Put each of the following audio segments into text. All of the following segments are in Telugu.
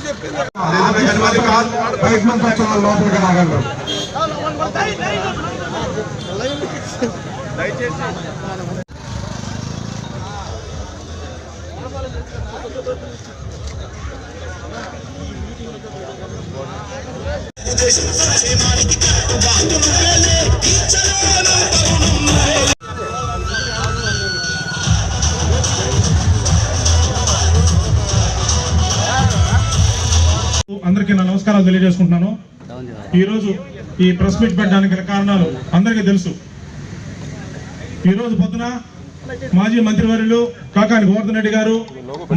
అది కాదు అందరికీ నా నమస్కారాలు తెలియజేసుకుంటున్నాను. ఈరోజు ఈ ప్రెస్ మీట్ పెట్టడానికి గల కారణాలు అందరికీ తెలుసు. ఈరోజు పొద్దున మాజీ మంత్రివర్యులు కాకాని గోవర్ధన్ రెడ్డి గారు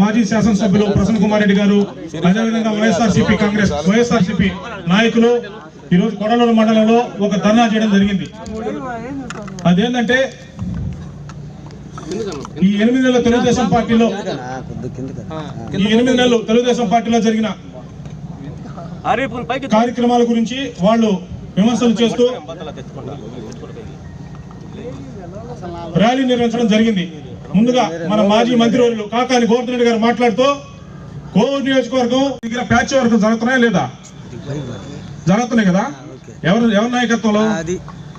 మాజీ శాసనసభ్యులు ప్రసన్న కుమార్ రెడ్డి గారు అదేవిధంగా వైఎస్ఆర్సీపీ కాంగ్రెస్ వైఎస్ఆర్సీపీ నాయకులు ఈరోజు కొడలూరు మండలంలో ఒక ధర్నా చేయడం జరిగింది. అదేంటంటే ఈ ఎనిమిది నెలల తెలుగుదేశం పార్టీలో ఈ ఎనిమిది నెలలు తెలుగుదేశం పార్టీలో జరిగిన కార్యక్రమాల గురించి వాళ్ళు విమర్శలు చేస్తూ ర్యాలీ నిర్వహించడం జరిగింది. ముందుగా మన మాజీ మంత్రివర్యులు కాకాని గోవర్ధన్ రెడ్డి గారు మాట్లాడుతూ కోవూరు నియోజకవర్గం దగ్గర ప్యాచ్ వర్గం జరుగుతున్నాయా లేదా? జరుగుతున్నాయి కదా? ఎవరు ఎవరి నాయకత్వంలో?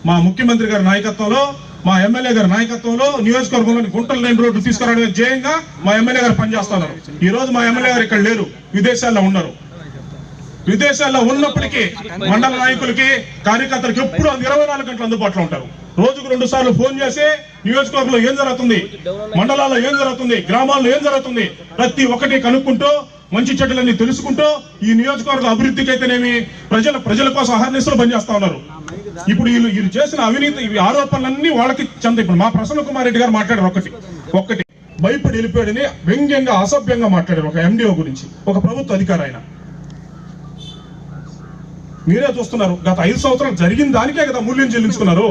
మా ముఖ్యమంత్రి గారి నాయకత్వంలో మా ఎమ్మెల్యే గారి నాయకత్వంలో నియోజకవర్గంలోని గుంటల లైన్ రోడ్డు తీసుకురావడమే జయంగా మా ఎమ్మెల్యే గారు పనిచేస్తున్నారు ఈ రోజు మా ఎమ్మెల్యే గారు ఇక్కడ లేరు. విదేశాల్లో ఉన్నారు. విదేశాల్లో ఉన్నప్పటికీ మండల నాయకులకి కార్యకర్తలకు ఎప్పుడు ఇరవై నాలుగు గంటలు అందుబాటులో ఉంటారు. రోజుకు రెండు సార్లు ఫోన్ చేసి నియోజకవర్గంలో ఏం జరుగుతుంది మండలాల్లో ఏం జరుగుతుంది గ్రామాల్లో ఏం జరుగుతుంది ప్రతి ఒక్కటి కనుక్కుంటూ మంచి చెడ్డలన్నీ తెలుసుకుంటూ ఈ నియోజకవర్గ అభివృద్ధికి అయితేనేమి ప్రజల ప్రజల కోసం అహర్నిశలు పనిచేస్తా ఉన్నారు. ఇప్పుడు వీళ్ళు వీళ్ళు చేసిన అవినీతి ఇవి ఆరోపణలన్నీ వాళ్ళకి చెంద ఇప్పుడు మా ప్రసన్న కుమార్ రెడ్డి గారు మాట్లాడారు ఒకటి ఒక్కటి భయపడి వెళ్ళిపోయాడని వ్యంగ్యంగా అసభ్యంగా మాట్లాడారు ఒక ఎండిఓ గురించి ఒక ప్రభుత్వ అధికారి ఆయన. మీరే చూస్తున్నారు. గత ఐదు సంవత్సరాలు జరిగిన దానికే కదా మూల్యం చెల్లించుకున్నారు.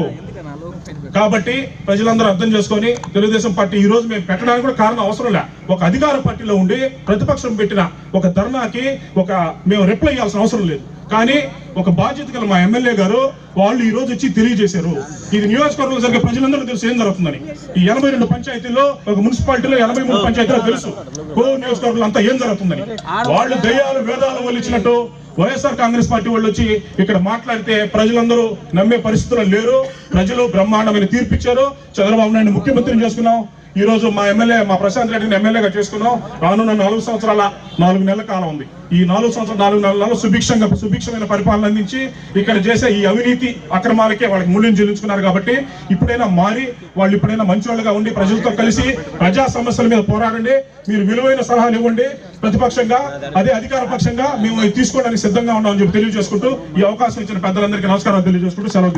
కాబట్టి ప్రజలందరూ అర్థం చేసుకొని తెలుగుదేశం పార్టీ ఈ రోజు మేము పెట్టడానికి కూడా కారణం అవసరం లే. ఒక అధికార పార్టీలో ఉండి ప్రతిపక్షం పెట్టిన ఒక ధర్నాకి ఒక మేము రిప్లై ఇవ్వాల్సిన అవసరం లేదు. కానీ ఒక బాధ్యత గల మా ఎమ్మెల్యే గారు వాళ్ళు ఈ రోజు వచ్చి తెలియజేశారు. ఇది నియోజకవర్గంలో జరిగే ప్రజలందరూ తెలుసు ఏం జరుగుతుందని. ఈ ఎనభై రెండు పంచాయతీల్లో ఒక మున్సిపాలిటీలో ఎనభై మూడు పంచాయతీలో తెలుసు. కో నియోజకవర్గంలో అంతా ఏం జరుగుతుందని. వాళ్ళు దయ్యాలు వేదాలు వల్లించినట్టు వైఎస్ఆర్ కాంగ్రెస్ పార్టీ వాళ్ళు వచ్చి ఇక్కడ మాట్లాడితే ప్రజలందరూ నమ్మే పరిస్థితుల్లో లేరు. ప్రజలు బ్రహ్మాండమైన తీర్పు ఇచ్చారు చంద్రబాబు నాయుడు ముఖ్యమంత్రిని చేసుకున్నాం. ఈ రోజు మా ఎమ్మెల్యే మా ప్రశాంత్ రెడ్డిని ఎమ్మెల్యేగా చేసుకున్నాం. రానున్న నాలుగు సంవత్సరాల నాలుగు నెలల కాలం ఉంది. ఈ నాలుగు సంవత్సరాల నాలుగు నెలలలో సుభిక్షంగా సుభిక్షమైన పరిపాలన అందించి ఇక్కడ చేసే ఈ అవినీతి అక్రమాలకే వాళ్ళకి మూల్యం చెల్లించుకున్నారు కాబట్టి ఇప్పుడైనా మారి వాళ్ళు ఇప్పుడైనా మంచివాళ్ళుగా ఉండి ప్రజలతో కలిసి ప్రజా సమస్యల మీద పోరాడండి. మీరు విలువైన సలహాలు ఇవ్వండి. ప్రతిపక్షంగా అదే అధికార పక్షంగా మేము తీసుకోవడానికి సిద్ధంగా ఉన్నామని చెప్పి తెలియజేసుకుంటూ ఈ అవకాశం ఇచ్చిన పెద్దలందరికీ నమస్కారాలు తెలియజేసుకుంటూ సెలవు